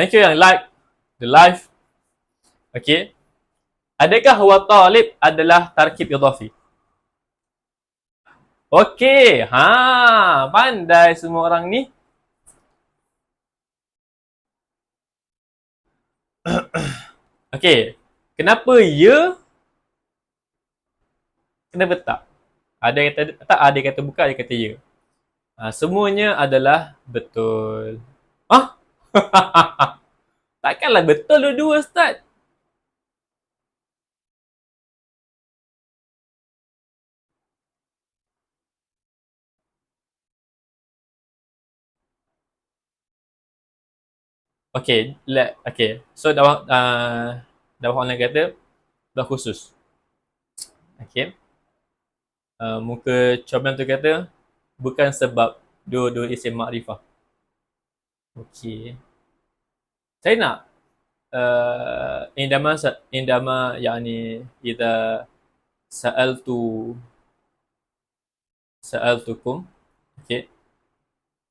Thank you yang like the live. Okay. Adakah huwa talib adalah tarkib idhafi? Okay. Ha, pandai semua orang ni. okay. Kenapa ya? Kenapa tak? Ada kata tak, ada kata buka, ada kata ya. Ha, semuanya adalah betul. Ah? Takkanlah betul dua-dua Ustaz. Okay, let, okay. So, dah, uh, dah online kata, dah khusus. Okay. Uh, muka cobalan tu kata, bukan sebab dua-dua isim makrifah. Okay. Saya nak uh, indama indama yakni idza sa'altu sa'altukum okay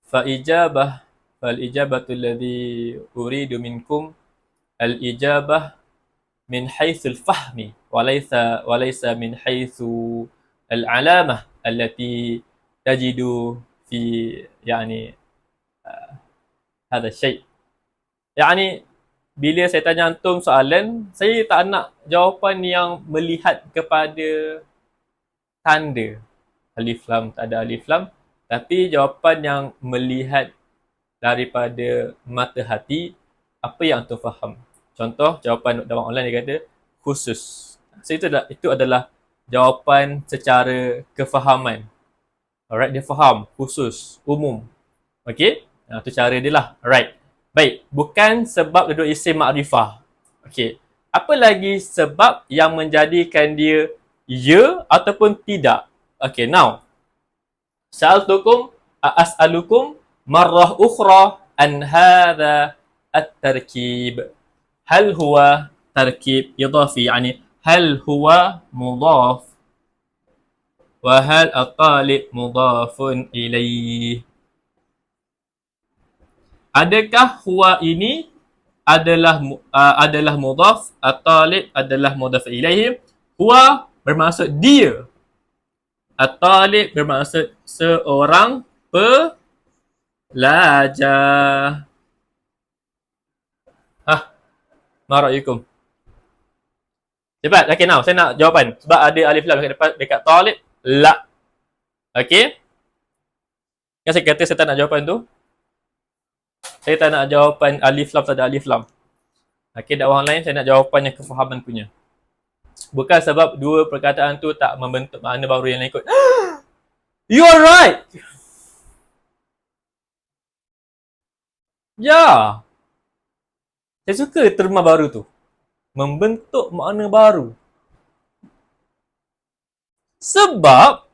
fa ijabah fal ijabatu alladhi uridu minkum al ijabah min haythu al fahmi wa laysa wa laysa min hada syai yani bila saya tanya antum soalan saya tak nak jawapan yang melihat kepada tanda alif lam tak ada alif lam tapi jawapan yang melihat daripada mata hati apa yang tu faham. Contoh jawapan dalam online dia kata khusus. So itu adalah, itu adalah jawapan secara kefahaman. Alright, dia faham khusus, umum. Okay, nah, tu cara dia lah. Alright. Baik, bukan sebab duduk isim makrifah. Okay, apa lagi sebab yang menjadikan dia ya ataupun tidak? Okay, now. Sa'altukum as'alukum marrah ukhra an hadha at-tarkib. Hal huwa tarkib idafi, yani hal huwa mudaf wa hal at-talib mudafun ilaih. Adakah huwa ini adalah uh, adalah mudaf, at-talib adalah mudaf ilaih? Huwa bermaksud dia. At-talib bermaksud seorang pe Belajar. Hah? Maraikum. Cepat. Okay, now. Saya nak jawapan. Sebab ada alif lam dekat depan, dekat talib. La. Okay. Kan saya kata saya tak nak jawapan tu. Saya tak nak jawapan alif lam tak ada alif lam. Okay, dakwah lain saya nak jawapan yang kefahaman punya. Bukan sebab dua perkataan tu tak membentuk makna baru yang ikut. You are right! Ya. Saya suka terma baru tu. Membentuk makna baru. Sebab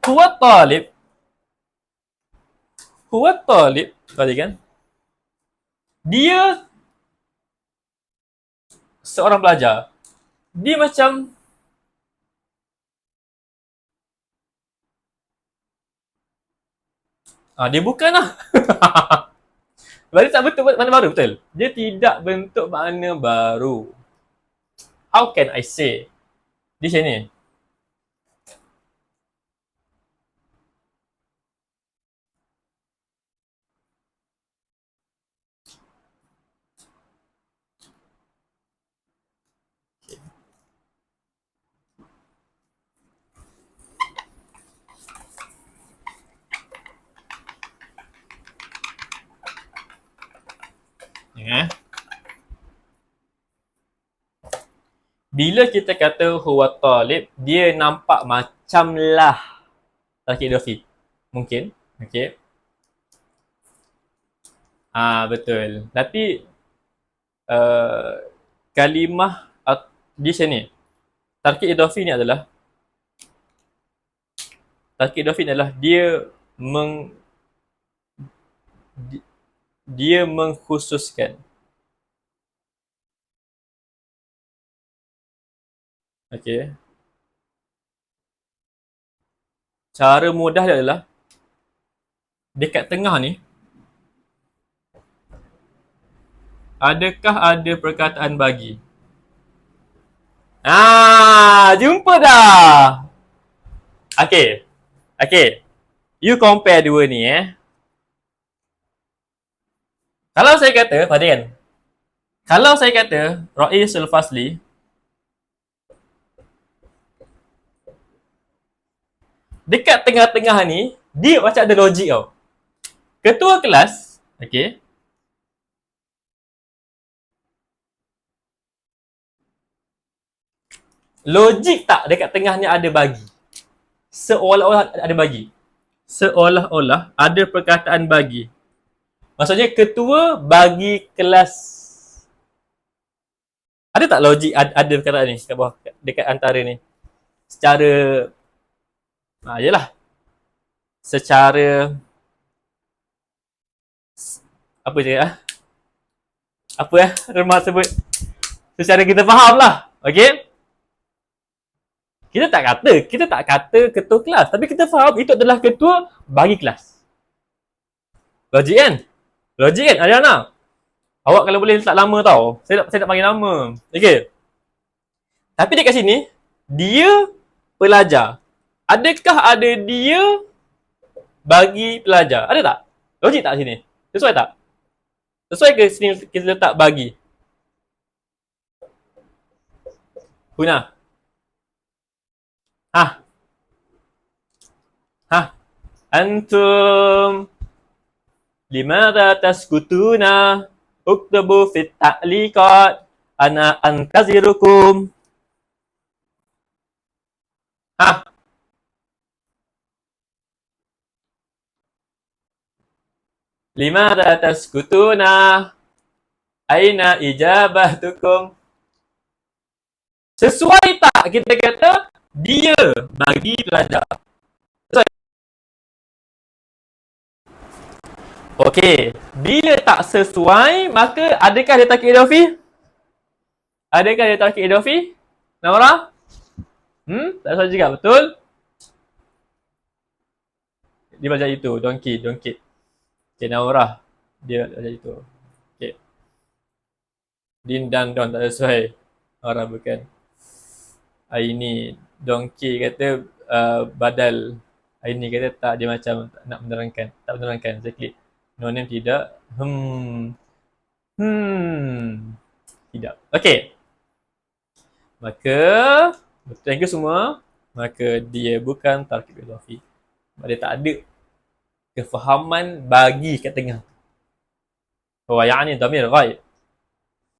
Huwa talib Huwa talib Tadi kan Dia Seorang pelajar Dia macam Ah, dia bukan lah. Berarti tak bentuk makna baru, betul? Dia tidak bentuk makna baru. How can I say? Di sini. Ya. Bila kita kata huwa talib, dia nampak macamlah tarkib idafi. Mungkin. Okey. Ah betul. Tapi uh, kalimah uh, di sini tarkib idafi ni adalah tarkib idafi ni adalah dia meng dia mengkhususkan. Okey. Cara mudah dia adalah dekat tengah ni adakah ada perkataan bagi? Ah, jumpa dah. Okey. Okey. You compare dua ni eh. Kalau saya kata, perhatikan. Kalau saya kata, Ra'isul Fasli, dekat tengah-tengah ni, dia macam ada logik tau. Ketua kelas, okay, logik tak dekat tengah ni ada bagi? Seolah-olah ada bagi. Seolah-olah ada perkataan bagi. Maksudnya ketua bagi kelas. Ada tak logik ada, ada perkataan ni kat bawah dekat antara ni? Secara ah yalah. Secara apa je ah? Apa ya? Remah sebut. Secara kita faham lah. Okay? Kita tak kata, kita tak kata ketua kelas. Tapi kita faham itu adalah ketua bagi kelas. Logik kan? Logik kan Ariana? Awak kalau boleh letak lama tau. Saya nak, saya nak panggil nama. Okay. Tapi dekat sini, dia pelajar. Adakah ada dia bagi pelajar? Ada tak? Logik tak sini? Sesuai tak? Sesuai ke sini kita letak bagi? Guna. Ha. Ha. Antum limadha taskutuna uktubu fit ta'liqat ana antazirukum Ha. Limadha taskutuna aina ijabatukum Sesuai tak kita kata dia bagi pelajar. Okey, bila tak sesuai, maka adakah dia takik idofi? Adakah dia takik idofi? Namara? Hmm, tak sesuai juga, betul? Dia baca itu, donkey, donkey. Okay, Namara. Dia baca itu. Okay. Din dan don tak sesuai. Orang bukan. Aini Donkey kata uh, badal Aini kata tak dia macam tak nak menerangkan tak menerangkan exactly no tidak. Hmm. Hmm. Tidak. Okey. Maka thank you semua maka dia bukan tarkib idafi dia tak ada kefahaman bagi kat tengah. Wa ya'ni damir ghaib